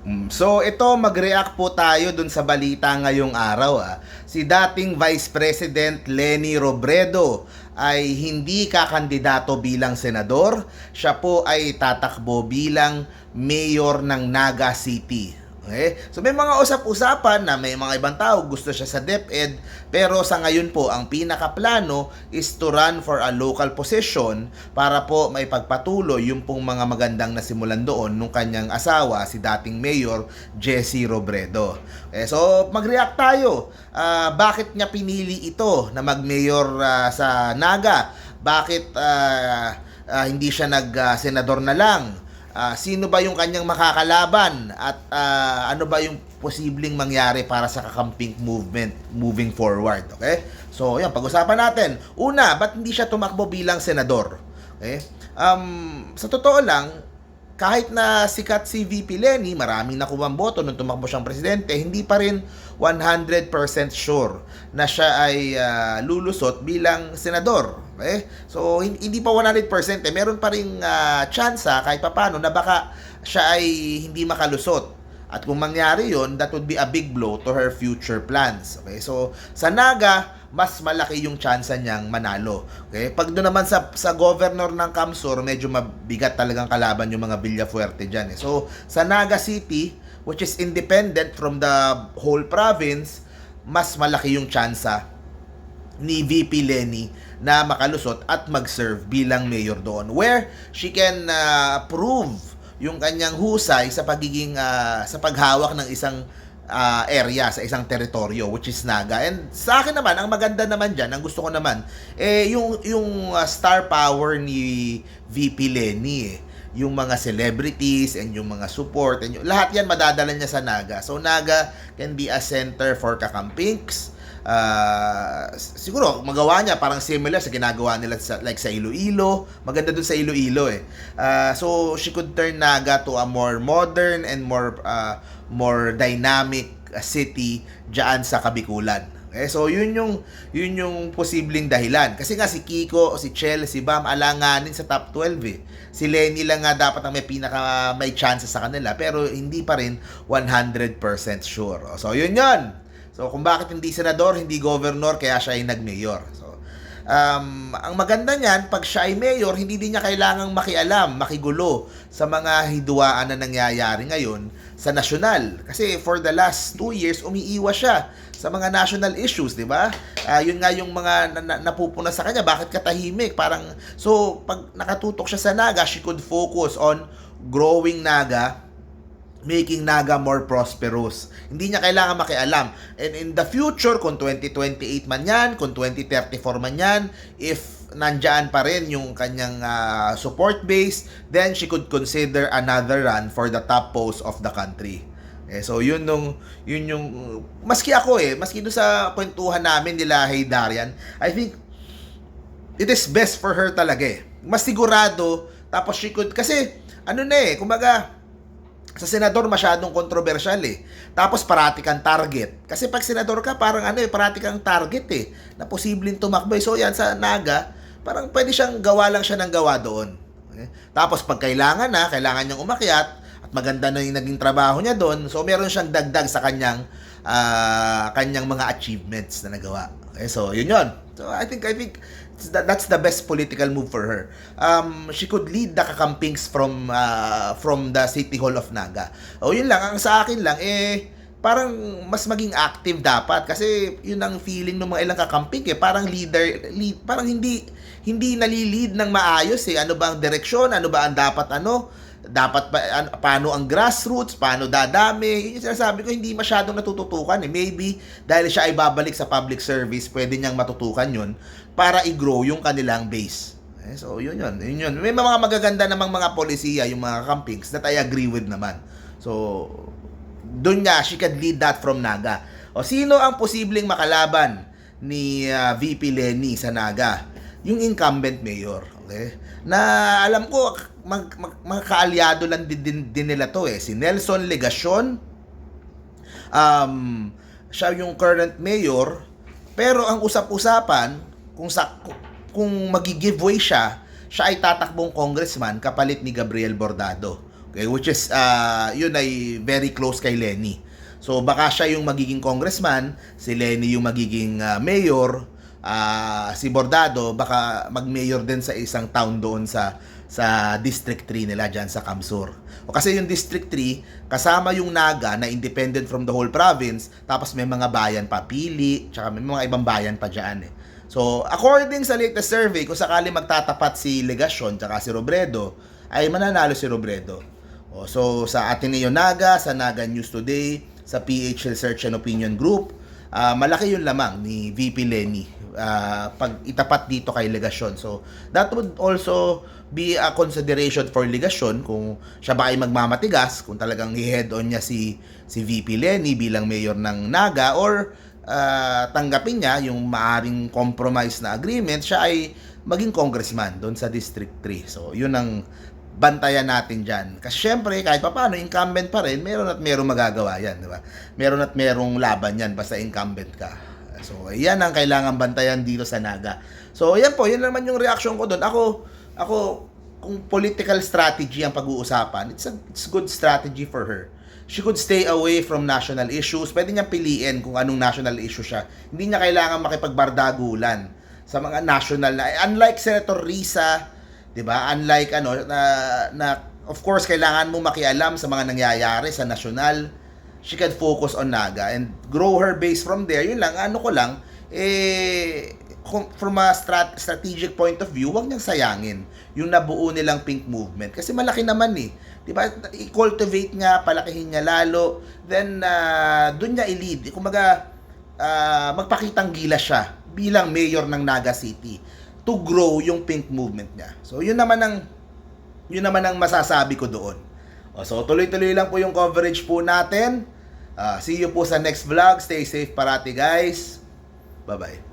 Mm, So ito mag-react po tayo dun sa balita ngayong araw ah. Si dating Vice President Lenny Robredo ay hindi kakandidato bilang senador. Siya po ay tatakbo bilang mayor ng Naga City. Okay? So may mga usap-usapan na may mga ibang tao gusto siya sa DepEd pero sa ngayon po ang pinakaplano is to run for a local position para po may pagpatuloy yung pong mga magandang nasimulan doon nung kanyang asawa si dating mayor Jesse Robredo. Okay, so mag-react tayo. Ah, bakit niya pinili ito na mag-mayor ah, sa Naga? Bakit ah, ah, hindi siya nag-senador na lang? Ah, sino ba yung kanyang makakalaban at ah, ano ba yung posibleng mangyari para sa kakamping movement moving forward, okay? So, yan, pag-usapan natin. Una, ba't hindi siya tumakbo bilang senador? Okay? Um, sa totoo lang, kahit na sikat si VP Lenny, maraming nakuha boto nung tumakbo siyang presidente, hindi pa rin 100% sure na siya ay ah, lulusot bilang senador. Okay? So, hin- hindi pa 100%. Eh. Meron pa rin chance kahit papano na baka siya ay hindi makalusot. At kung mangyari yon, that would be a big blow to her future plans. Okay? So, sa Naga, mas malaki yung chance niyang manalo. Okay? Pag doon naman sa, sa governor ng Kamsur, medyo mabigat talagang kalaban yung mga Villafuerte dyan. Eh. So, sa Naga City, which is independent from the whole province, mas malaki yung tsansa ni VP Lenny na makalusot at mag-serve bilang mayor doon where she can uh, prove yung kanyang husay sa pagiging uh, sa paghawak ng isang uh, area sa isang teritoryo which is Naga and sa akin naman ang maganda naman diyan ang gusto ko naman eh yung yung uh, star power ni VP Lenny eh yung mga celebrities and yung mga support and yung, lahat yan madadala niya sa Naga. So Naga can be a center for kakampings. Uh, siguro magawa niya parang similar sa ginagawa nila sa like sa Iloilo. Maganda dun sa Iloilo eh. Uh, so she could turn Naga to a more modern and more uh, more dynamic city diyan sa Kabikulan. Okay, so yun yung yun yung posibleng dahilan. Kasi nga si Kiko, si Chel, si Bam alanganin sa top 12 eh. Si Lenny lang nga dapat ang may pinaka may chances sa kanila pero hindi pa rin 100% sure. So yun yun. So kung bakit hindi senador, hindi governor kaya siya ay nag-mayor. So um, ang maganda niyan, pag siya ay mayor, hindi din niya kailangang makialam, makigulo sa mga hidwaan na nangyayari ngayon sa nasyonal. Kasi for the last two years, umiiwas siya sa mga national issues, di ba? Ah, yun nga yung mga na, na, napupuna sa kanya, bakit katahimik? Parang, so, pag nakatutok siya sa Naga, she could focus on growing Naga, making Naga more prosperous. Hindi niya kailangan makialam. And in the future, kung 2028 man yan, kung 2034 man yan, if nandyan pa rin yung kanyang ah, support base, then she could consider another run for the top post of the country. Eh, so yun nung yun yung maski ako eh, maski doon sa kwentuhan namin nila Hey Darian, I think it is best for her talaga eh. Mas sigurado tapos she could kasi ano na eh, kumbaga sa senador masyadong kontrobersyal eh. Tapos parati kang target. Kasi pag senador ka, parang ano eh, parati kang target eh. Na posibleng tumakbo. eh. So yan sa Naga, parang pwede siyang gawa lang siya ng gawa doon. Okay? Tapos pag kailangan na, kailangan niyang umakyat, at maganda na yung naging trabaho niya doon, so meron siyang dagdag sa kanyang ah, kanyang mga achievements na nagawa. Okay, so yun yun. So I think I think that, that's the best political move for her. Um, she could lead the kakampings from ah, from the City Hall of Naga. O yun lang, ang sa akin lang eh parang mas maging active dapat. Kasi yun ang feeling ng mga ilang kakamping eh. Parang leader lead, parang hindi hindi nalilid ng maayos eh. Ano ba ang direksyon? Ano ba ang dapat ano dapat pa, an- paano ang grassroots, paano dadami. Yun yung sinasabi ko, hindi masyadong natututukan. Eh. Maybe, dahil siya ay babalik sa public service, pwede niyang matutukan yun para i-grow yung kanilang base. Eh, so, yun yun. Yun yun. May mga magaganda namang mga polisiya, yung mga campings, that I agree with naman. So, doon nga, she can lead that from Naga. O, sino ang posibleng makalaban ni ah, VP Lenny sa Naga? Yung incumbent mayor. Okay? Na alam ko, mag, mag, mga kaalyado lang din, din, din nila to eh. Si Nelson Legacion, um, siya yung current mayor, pero ang usap-usapan, kung, sa, kung magi-giveaway siya, siya ay tatakbong congressman kapalit ni Gabriel Bordado Okay, which is uh, yun ay very close kay Lenny. So baka siya yung magiging congressman, si Lenny yung magiging uh, mayor, ah, si Bordado baka mag-mayor din sa isang town doon sa sa District 3 nila dyan sa Kamsur. O kasi yung District 3, kasama yung Naga na independent from the whole province, tapos may mga bayan pa, Pili, tsaka may mga ibang bayan pa dyan eh. So, according sa latest survey, kung sakali magtatapat si Legasyon tsaka si Robredo, ay mananalo si Robredo. O, so, sa Ateneo Naga, sa Naga News Today, sa PH Research and Opinion Group, ah, malaki yung lamang ni VP Lenny ah, pag itapat dito kay Legasyon. So, that would also be a consideration for Legasyon kung siya ba ay magmamatigas, kung talagang i-head on niya si, si VP Lenny bilang mayor ng Naga or ah, tanggapin niya yung maaring compromise na agreement, siya ay maging congressman doon sa District 3. So, yun ang bantayan natin dyan. Kasi syempre, kahit pa paano, incumbent pa rin, meron at merong magagawa yan, di ba? Meron at merong laban yan, basta incumbent ka. So, yan ang kailangan bantayan dito sa Naga. So, yan po, yan naman yung reaction ko doon. Ako, ako, kung political strategy ang pag-uusapan, it's a it's good strategy for her. She could stay away from national issues. Pwede niyang piliin kung anong national issue siya. Hindi niya kailangan makipagbardagulan sa mga national na unlike Senator Risa, 'di ba? Unlike ano na, na of course kailangan mo makialam sa mga nangyayari sa national. She can focus on Naga and grow her base from there. Yun lang, ano ko lang eh from a strat- strategic point of view, wag niyang sayangin yung nabuo nilang pink movement kasi malaki naman eh. 'Di ba? I-cultivate niya, palakihin niya lalo, then uh, doon niya i-lead. Kumbaga ah, magpakitang gila siya bilang mayor ng Naga City to grow yung pink movement niya. So yun naman ang yun naman ang masasabi ko doon. O, so tuloy-tuloy lang po yung coverage po natin. Ah, see you po sa next vlog. Stay safe parati guys. Bye-bye.